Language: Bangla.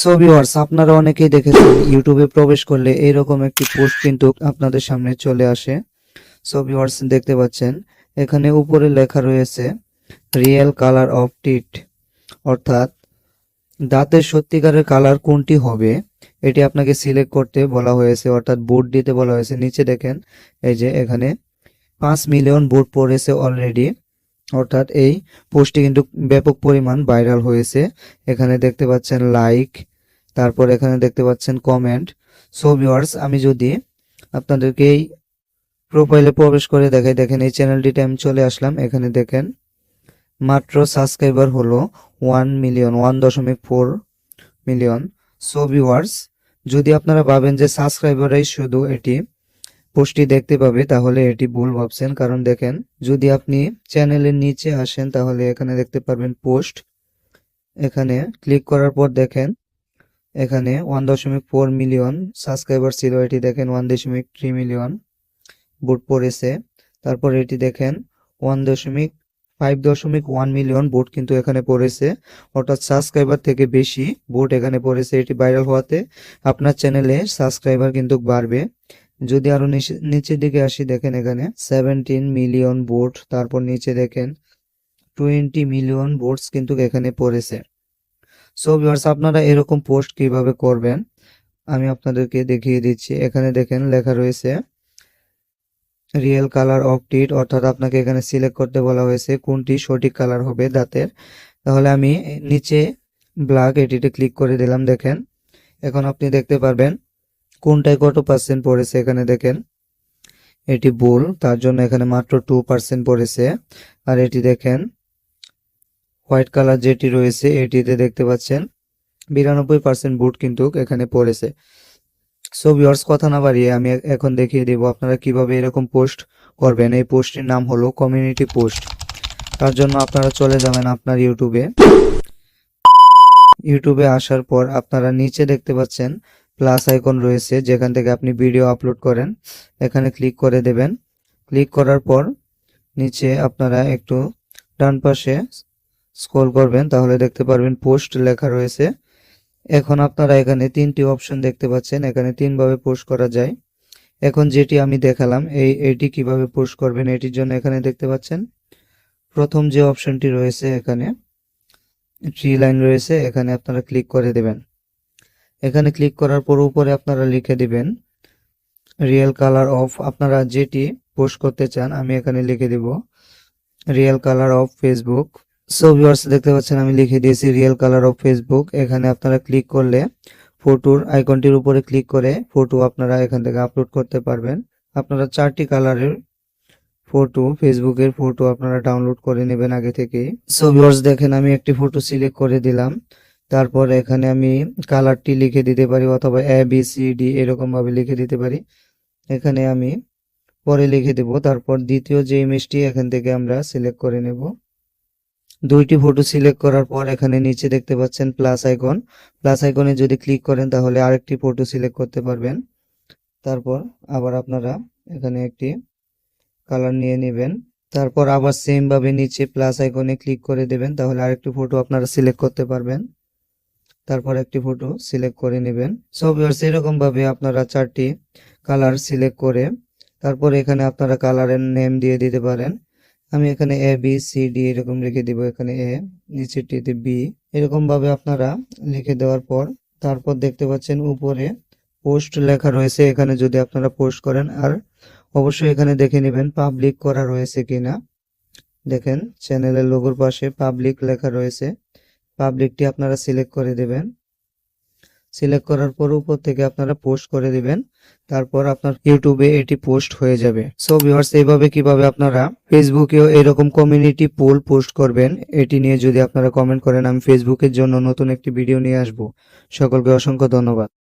সো ভিউয়ার্স আপনারা অনেকেই দেখেছেন ইউটিউবে প্রবেশ করলে এইরকম একটি পোস্ট কিন্তু আপনাদের সামনে চলে আসে। সো ভিউয়ার্স দেখতে পাচ্ছেন, এখানে উপরে লেখা রয়েছে রিয়েল কালার অফ টিট অর্থাৎ দাঁতের সত্যিকারের কালার কোনটি হবে? এটি আপনাকে সিলেক্ট করতে বলা হয়েছে, অর্থাৎ বোর্ড দিতে বলা হয়েছে। নিচে দেখেন, এই যে এখানে পাঁচ মিলিয়ন বোর্ড পড়েছে অলরেডি অর্থাৎ এই পোস্টটি কিন্তু ব্যাপক পরিমাণ ভাইরাল হয়েছে। এখানে দেখতে পাচ্ছেন লাইক তারপর এখানে দেখতে পাচ্ছেন কমেন্ট সো ভিউয়ার্স আমি যদি আপনাদেরকে এই প্রোফাইলে প্রবেশ করে দেখাই, দেখেন এই চ্যানেলটিতে আমি চলে আসলাম। এখানে দেখেন, মাত্র সাবস্ক্রাইবার হলো ওয়ান মিলিয়ন ওয়ান দশমিক ফোর মিলিয়ন সো ভিউয়ার্স যদি আপনারা ভাবেন যে সাবস্ক্রাইবারই শুধু এটি পোস্টটি দেখতে পাবে, তাহলে এটি ভুল ভাবছেন। কারণ দেখেন, যদি আপনি চ্যানেলের নিচে আসেন, তাহলে এখানে দেখতে পারবেন পোস্ট। এখানে ক্লিক করার পর দেখেন, এখানে ওয়ান দশমিক ফোর মিলিয়ন সাবস্ক্রাইবার ছিল। এটি দেখেন ওয়ান দশমিক থ্রি মিলিয়ন বুট পড়েছে। তারপর এটি দেখেন, ওয়ান দশমিক ফাইভ দশমিক ওয়ান মিলিয়ন বুট কিন্তু এখানে পড়েছে। অর্থাৎ সাবস্ক্রাইবার থেকে বেশি বুট এখানে পড়েছে। এটি ভাইরাল হওয়াতে আপনার চ্যানেলে সাবস্ক্রাইবার কিন্তু বাড়বে। যদি আরও নিচে- নিচের দিকে আসি, দেখেন এখানে সেভেন্টিন মিলিয়ন বুট তারপর নিচে দেখেন টোয়েন্টি মিলিয়ন বুটস কিন্তু এখানে পড়েছে। সো ভিউয়ার্স আপনারা এরকম পোস্ট কীভাবে করবেন? আমি আপনাদেরকে দেখিয়ে দিচ্ছি। এখানে দেখেন লেখা রয়েছে রিয়েল কালার অফ টিট অর্থাৎ আপনাকে এখানে সিলেক্ট করতে বলা হয়েছে কোনটি সঠিক কালার হবে দাঁতের। তাহলে আমি নিচে ব্ল্যাক এটিতে ক্লিক করে দিলাম, দেখেন। এখন আপনি দেখতে পারবেন কোনটায় কত পার্সেন্ট পড়েছে এখানে দেখেন? এটি ভুল তার জন্য এখানে মাত্র টু পার্সেন্ট পড়েছে। আর এটি দেখেন হোয়াইট কালার যেটি রয়েছে, এটিতে দেখতে পাচ্ছেন, বিরানব্বই পার্সেন্ট বুট কিন্তু এখানে পড়েছে। সো ভিউয়ার্স কথা না বাড়িয়ে আমি এখন দেখিয়ে দেব আপনারা কীভাবে এরকম পোস্ট করবেন। এই পোস্টটির নাম হলো কমিউনিটি পোস্ট তার জন্য আপনারা চলে যাবেন আপনার ইউটিউবে ইউটিউবে আসার পর আপনারা নিচে দেখতে পাচ্ছেন প্লাস আইকন রয়েছে, যেখান থেকে আপনি ভিডিও আপলোড করেন, এখানে ক্লিক করে দেবেন। ক্লিক করার পর নিচে আপনারা একটু ডান পাশে স্ক্রল করবেন, তাহলে দেখতে পারবেন পোস্ট লেখা রয়েছে। এখন আপনারা এখানে তিনটি অপশন দেখতে পাচ্ছেন, এখানে তিনভাবে পোস্ট করা যায়। এখন যেটি আমি দেখালাম, এই, এটি কীভাবে পোস্ট করবেন, এটির জন্য এখানে দেখতে পাচ্ছেন, প্রথম যে অপশনটি রয়েছে এখানে থ্রি লাইন রয়েছে, এখানে আপনারা ক্লিক করে দেবেন। এখানে ক্লিক করার পর উপরে আপনারা লিখে দিবেন রিয়েল কালার অফ আপনারা যেটি পোস্ট করতে চান আমি এখানে লিখে দিব real colour of Facebook so viewers দেখতে পাচ্ছেন আমি লিখে দিয়েছি রিয়েল কালার অফ ফেসবুক এখানে আপনারা ক্লিক করলে ফটোর আইকনটির উপরে ক্লিক করে ফটো আপনারা এখান থেকে আপলোড করতে পারবেন। আপনারা চারটি কালারের ফটো ফেসবুকের ফটো আপনারা ডাউনলোড করে নেবেন আগে থেকেই। সো ভিউয়ার্স দেখেন আমি একটি ফটো সিলেক্ট করে দিলাম। তারপর এখানে আমি কালারটি লিখে দিতে পারি অথবা এ বি সি ডি এরকম ভাবে লিখে দিতে পারি। এখানে আমি পরে লিখে দেব। তারপর দ্বিতীয় যে ইমেজটি এখান থেকে আমরা সিলেক্ট করে নেব। দুইটি ফটো সিলেক্ট করার পর এখানে নিচে দেখতে পাচ্ছেন প্লাস আইকন প্লাস আইকনে যদি ক্লিক করেন তাহলে আরেকটি ফটো সিলেক্ট করতে পারবেন। তারপর আবার আপনারা এখানে একটি কালার নিয়ে নেবেন। তারপর আবার সেম ভাবে নিচে প্লাস আইকনে ক্লিক করে দেবেন, তাহলে আরেকটি ফটো আপনারা সিলেক্ট করতে পারবেন। তারপর একটি ফটো সিলেক্ট করে নেবেন। সো ভিউয়ার্স এরকম ভাবে আপনারা চারটি কালার সিলেক্ট করে তারপর এখানে আপনারা কালারের নেম দিয়ে দিতে পারেন। আমি এখানে এ বি সি ডি এরকম লিখে দিব। এখানে এ নিচেরটিতে বি এরকম ভাবে আপনারা লিখে দেওয়ার পর তারপর দেখতে পাচ্ছেন উপরে পোস্ট লেখা রয়েছে। এখানে যদি আপনারা পোস্ট করেন আর অবশ্যই এখানে দেখে নেবেন পাবলিক করা রয়েছে কিনা। দেখেন চ্যানেলের লোগোর পাশে পাবলিক লেখা রয়েছে। পাবলিকটি আপনারা সিলেক্ট করে দেবেন। সিলেক্ট করার পর উপর থেকে আপনারা পোস্ট করে দিবেন। তারপর আপনার ইউটিউবে এটি পোস্ট হয়ে যাবে। সো ভিউয়ার্স এইভাবে কীভাবে আপনারা ফেসবুকেও এরকম কমিউনিটি পোল পোস্ট করবেন, এটি নিয়ে যদি আপনারা কমেন্ট করেন, আমি ফেসবুকের জন্য নতুন একটি ভিডিও নিয়ে আসব। সকলকে অসংখ্য ধন্যবাদ।